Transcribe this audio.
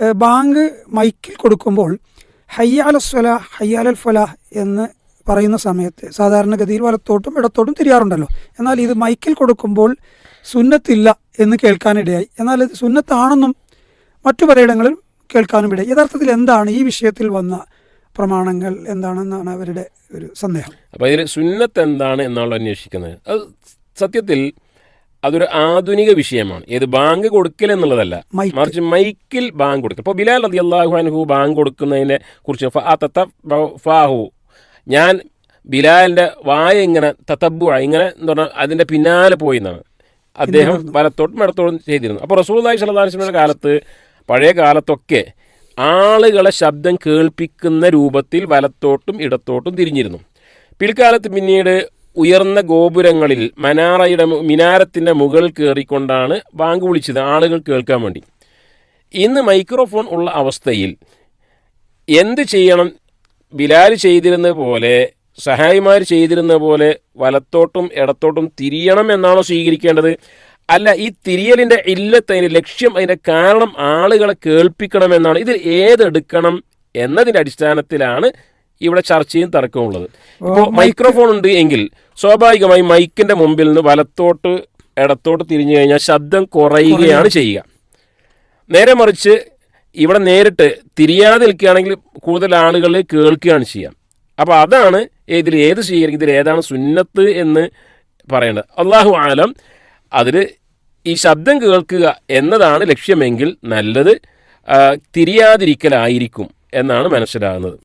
Bank മൈക്കിൽ കൊടുക്കുമ്പോൾ സ്വല ഹയ്യാലൽ ഫലാഹ് എന്ന് പറയുന്ന സമയത്ത് സാധാരണഗതിയിൽ വലത്തോട്ടും ഇടത്തോട്ടും തിരിയാറുണ്ടല്ലോ. എന്നാൽ ഇത് മൈക്കിൽ കൊടുക്കുമ്പോൾ സുന്നത്തില്ല എന്ന് കേൾക്കാനിടയായി. എന്നാൽ ഇത് സുന്നത്താണെന്നും മറ്റു പലയിടങ്ങളിൽ കേൾക്കാനും ഇടയായി യഥാർത്ഥത്തിൽ എന്താണ് ഈ വിഷയത്തിൽ വന്ന പ്രമാണങ്ങൾ എന്താണെന്നാണ് അവരുടെ ഒരു സന്ദേഹം? അപ്പോൾ ഇതിൽ സുന്നത്ത് എന്താണ് എന്നാണ് അന്വേഷിക്കുന്നത്. അത് സത്യത്തിൽ അതൊരു ആധുനിക വിഷയമാണ്. ഏത് ബാങ്ക് കൊടുക്കൽ എന്നുള്ളതല്ല. മറിച്ച് മൈക്കിൽ ബാങ്ക് കൊടുക്കൽ. ഇപ്പോൾ ബിലാൽ റതി അള്ളാഹുഹു ബാങ്ക് കൊടുക്കുന്നതിനെ കുറിച്ച് ഫാഹു. ഞാൻ ബിലാലിന്റെ വായ ഇങ്ങനെ തത്തബു ഇങ്ങനെ എന്ന് പറഞ്ഞാൽ അതിന്റെ പിന്നാലെ പോയി എന്നാണ് അദ്ദേഹം വലത്തോട്ടും ഇടത്തോട്ടും ചെയ്തിരുന്നു. അപ്പോൾ റസൂല്ലായി സലഹുസ്ലമിയുടെ കാലത്ത് പഴയ കാലത്തൊക്കെ ആളുകളെ ശബ്ദം കേൾപ്പിക്കുന്ന രൂപത്തിൽ വലത്തോട്ടും ഇടത്തോട്ടും തിരിഞ്ഞിരുന്നു. പിൽക്കാലത്ത് പിന്നീട് ഉയർന്ന ഗോപുരങ്ങളിൽ മനാറയുടെ മിനാരത്തിന്റെ മുകളിൽ കയറിക്കൊണ്ടാണ് ബാങ്ക് വിളിച്ചത് ആളുകൾ കേൾക്കാൻ വേണ്ടി. ഇന്ന് മൈക്രോഫോൺ ഉള്ള അവസ്ഥയിൽ എന്ത് ചെയ്യണം? ബിലാൽ ചെയ്തിരുന്ന പോലെ സഹായിമാർ ചെയ്തിരുന്ന പോലെ വലത്തോട്ടും ഇടത്തോട്ടും തിരിയണം എന്നാണോ സ്വീകരിക്കേണ്ടത്? അല്ല ഈ തിരിയലിന്റെ ഇല്ലത്ത് അതിന്റെ ലക്ഷ്യം അതിന്റെ കാരണം ആളുകളെ കേൾപ്പിക്കണമെന്നാണ്. ഇതിൽ ഏതെടുക്കണം എന്നതിന്റെ അടിസ്ഥാനത്തിലാണ് ഇവിടെ ചർച്ചയും തർക്കവും ഉള്ളത് ഇപ്പോൾ മൈക്രോഫോൺ ഉണ്ട് എങ്കിൽ സ്വാഭാവികമായി മൈക്കിന്റെ മുമ്പിൽ നിന്ന് വലത്തോട്ട് ഇടത്തോട്ട് തിരിഞ്ഞു കഴിഞ്ഞാൽ ശബ്ദം കുറയുകയാണ് ചെയ്യുക. നേരെ മറിച്ച് ഇവിടെ നേരിട്ട് തിരിയാതെ നിൽക്കുകയാണെങ്കിൽ കൂടുതൽ ആളുകൾ കേൾക്കുകയാണ് ചെയ്യാം അപ്പോൾ അതാണ് ഇതിൽ ഏത് സ്വീകരിക്കും ഇതിൽ ഏതാണ് സുന്നത്ത് എന്ന് പറയേണ്ടത്. അള്ളാഹു ആലം അതിൽ ഈ ശബ്ദം കേൾക്കുക എന്നതാണ് ലക്ഷ്യമെങ്കിൽ നല്ലത് തിരിയാതിരിക്കലായിരിക്കും എന്നാണ് മനസ്സിലാകുന്നത്.